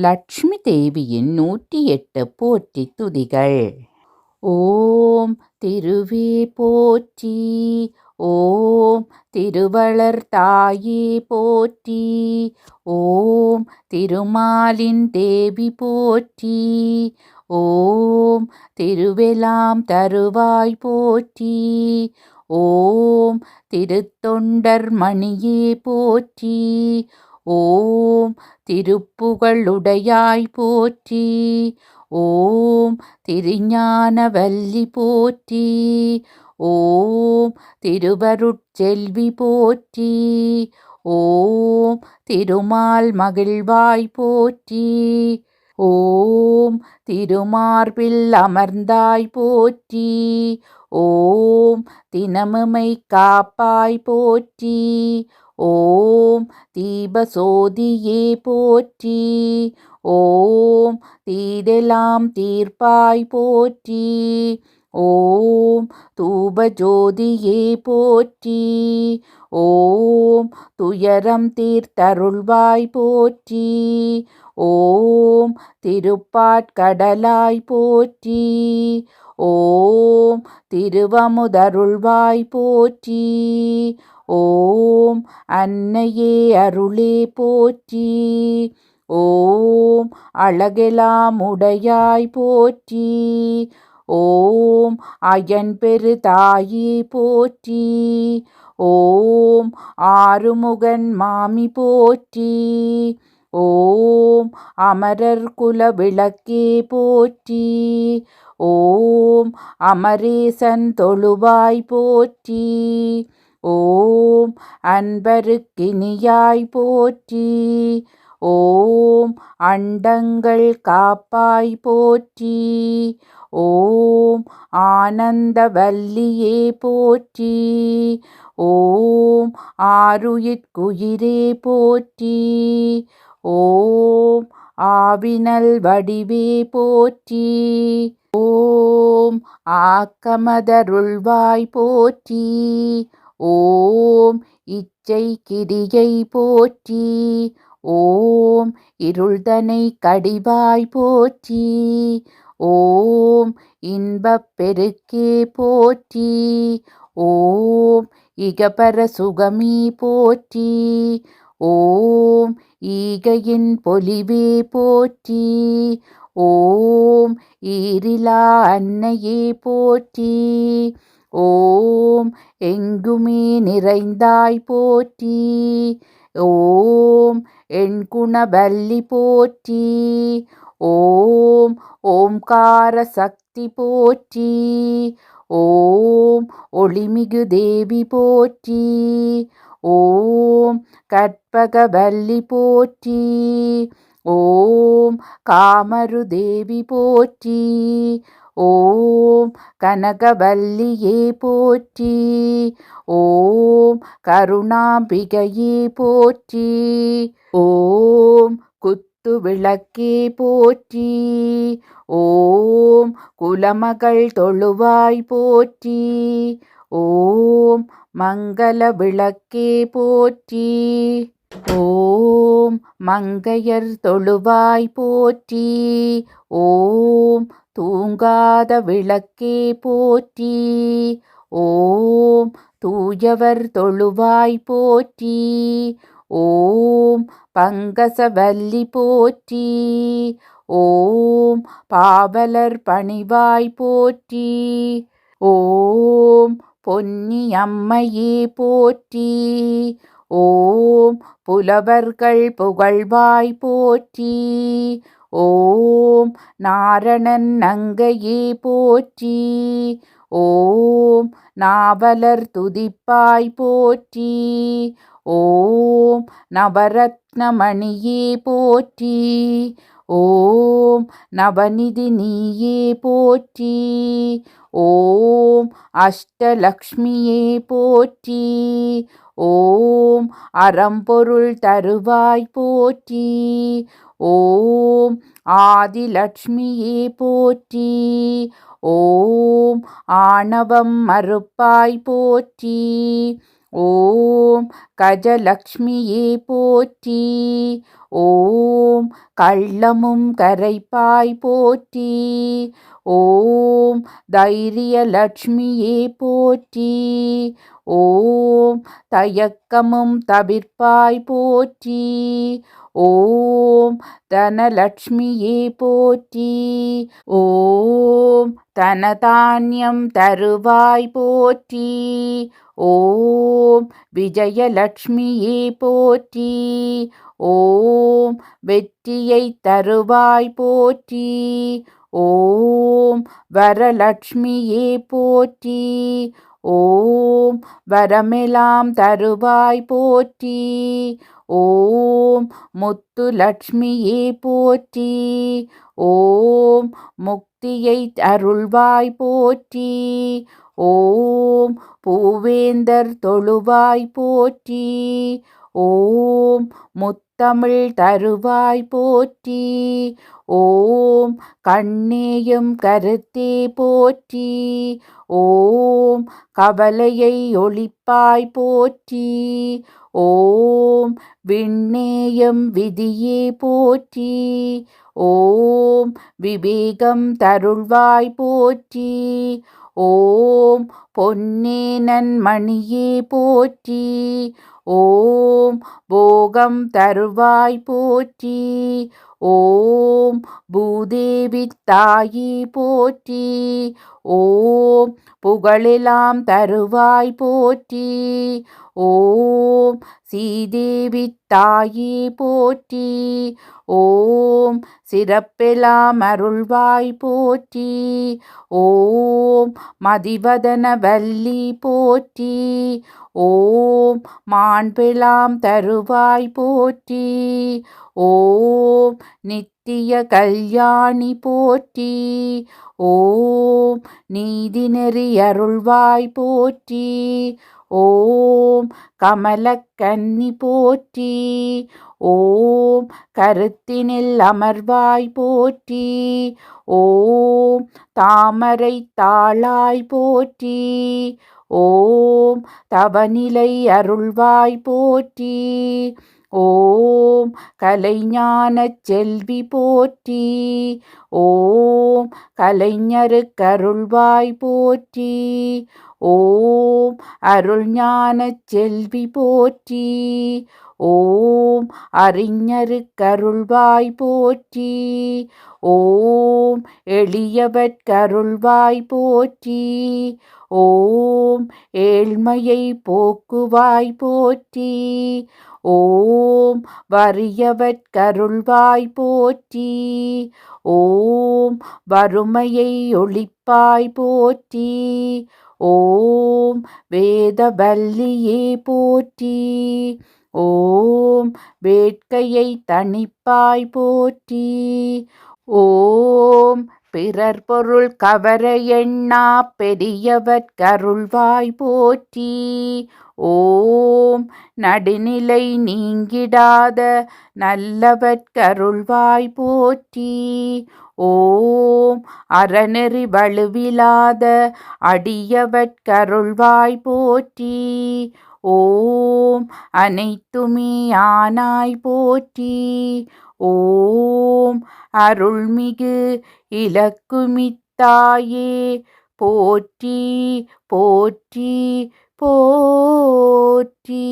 லட்சுமி தேவியின் நூற்றி எட்டு போற்றி துதிகள். ஓம் திருவே போற்றி ஓம் திருவளர் தாயே போற்றி ஓம் திருமாலின் தேவி போற்றி ஓம் திருவெலாம் தருவாய் போற்றி ஓம் திருத்தொண்டர் மணியே போற்றி ஓம் திருப்புகழுடையாய் போற்றி ஓம் திருஞானவல்லி போற்றி ஓம் திருவருட்செல்வி போற்றி ஓம் திருமால் மகிழ்வாய் போற்றி ஓம் திருமார்பில் அமர்ந்தாய் போற்றி ஓம் தினமுமை காப்பாய் போற்றி ஓம் தீபசோதியே போற்றி. ஓம் தீதெலாம் தீர்ப்பாய் போற்றி. ஓம் தூபஜோதியே போற்றி. ஓம் துயரம் தீர்த்தருள்வாய் போற்றி. ஓம் திருப்பாட்கடலாய் போற்றி. ஓம் திருவமுதருள்வாய் போற்றி. ஓம் அன்னையே அருளே போற்றி. ஓம் அழகெலாம் உடையாய் போற்றி. ஓம் அயன் பெரு தாயே போற்றி. ஓம் ஆறுமுகன் மாமி போற்றி. ஓம் அமரர் குல விளக்கே போற்றி. ஓம் அமரேசன் தொழுவாய் போற்றி. ஓம் அன்பருக்கினியாய் போற்றி. ஓம் அண்டங்கள் காப்பாய் போற்றி. ஓம் ஆனந்தவல்லியே போற்றி. ஓம் ஆருயிற்குயிரே போற்றி. ஓம் ஆவினல் வடிவே போற்றி. ஓம் ஆக்கமதருள்வாய் போற்றி. ஓம் இச்சை கிரியை போற்றி ஓம் இருள்தனை கடிவாய் போற்றி ஓம் இன்பப் பெருக்கே போற்றி ஓம் இகபர சுகமீ போற்றி ஓம் ஈகையின் பொலிவே போற்றி ஓம் ஈரிலா அன்னையே போற்றி ஓம் எங்குமே நிறைந்தாய் போற்றி. ஓம் எண்குணபல்லி போற்றி. ஓம் ஓம்கார சக்தி போற்றி. ஓம் ஒளிமிகு தேவி போற்றி. ஓம் கற்பகவல்லி போற்றி. ஓம் காமரு தேவி போற்றி. ஓம் கனகவல்லியே போற்றி. ஓம் கருணாம்பிகையே போற்றி. ஓம் குத்து விளக்கே போற்றி. ஓம் குலமகள் தொழுவாய் போற்றி. ஓம் மங்கள விளக்கே போற்றி. ஓம் மங்கையர் தொழுவாய் போற்றி. ஓம் தூங்காத விளக்கே போற்றி. ஓம் தூயவர் தொழுவாய் போற்றி. ஓம் பங்கசவல்லி போற்றி. ஓம் பாவலர் பணிவாய் போற்றி. ஓம் பொன்னி அம்மையே போற்றி. ஓம் புலவர்கள் புகழ்வாய் போற்றி. ஓம் நாரணன் நங்கையே போற்றி. ஓம் நாவலர் துதிப்பாய் போற்றி. ஓம் நவரத்னமணியே போற்றி. ஓம் நவநிதி நீயே போற்றி. ஓம் அஷ்டலக்ஷ்மியே போற்றி. ஓம் அறம்பொருள் தருவாய் போற்றி. ஓம் ஆதிலட்சுமியே போற்றி. ஓம் ஆணவம் மறுப்பாய் போற்றி. ஓம் கஜலக்ஷ்மியே போற்றி. ஓம் கள்ளமும் கரைப்பாய் போற்றி. ஓம் தைரியலட்சுமியே போற்றி. ஓம் தயக்கமும் தவிர்ப்பாய் போற்றி. ஓம் தனலட்சுமியே போற்றி. ஓம் தனதானியம் தருவாய் போற்றி. ஓம் விஜயலட்சுமியே போற்றி. ஓம் வெற்றியை தருவாய் போற்றி. ஓம் வரலட்சுமியே போற்றி. ஓம் வரமெலாம் தருவாய் போற்றி. ஓம் முத்து லட்சுமியே போற்றி. ஓம் முக்தியை அருள்வாய் போற்றி. ஓம் பூவேந்தர் தொழுவாய் போற்றி. ஓம் முத்தமிழ் தருவாய் போற்றி. ஓம் கண்ணேயும் கருத்தே போற்றி. ஓம் கவலையை ஒளிப்பாய் போற்றி. ஓம் விண்ணேயம் விதியே போற்றி. ஓம் விவேகம் தருள்வாய் போற்றி. ஓம் பொன்னேனன் மணியே போற்றி. ஓம் போகம் தருவாய் போற்றி. ஓம் பூதேவி தாயி போற்றி. ஓம் புகழெலாம் தருவாய் போற்றி. ஓம் சீதேவி தாயி போற்றி. ஓம் சிறப்பெலாம் அருள்வாய் போற்றி. ஓம் மதிவதன வல்லி போற்றி. ஓம் மாண்பெலாம் தருவாய் போற்றி. ஓம் நித்திய கல்யாணி போற்றி. ஓம் நீதி நெறி அருள்வாய் போற்றி. ஓம் கமலக்கன்னி போற்றி. ஓம் கருத்தினில் அமர்வாய் போற்றி. ஓம் தாமரை தாளாய் போற்றி. ஓம் தவநிலை அருள்வாய் போற்றி. ஓம் கலைஞானச் செல்வி போற்றி. ஓம் கலைஞருக்கருள்வாய் போற்றி. ஓம் அருள் ஞான செல்வி போற்றி. ஓம் அறிஞருக்கருள்வாய் போற்றி. ஓம் எளியவர்க்கருள்வாய் போற்றி. ஓம் ஏழ்மையை போக்குவாய் போற்றி. ஓம் வறியவர்க்கருள்வாய் போற்றி. ஓம் வறுமையை ஒழிப்பாய் போற்றி. ஓம் வேதவல்லியே போற்றி. ஓம் வேட்கையை தணிப்பாய் போற்றி. ஓம் பிறர் பொருள் கவர எண்ணா பெரியவர் கருள்வாய் போற்றி. ஓம் நடுநிலை நீங்கிடாத நல்லவர் கருள்வாய் போற்றி. ஓம் அறநெறி வலுவிலாத அடியவட்கருள்வாய் போற்றி. ஓம் அனைத்துமே ஆனாய் போற்றி. ஓம் அருள்மிகு இலக்குமித்தாயே போற்றி போற்றி போற்றி.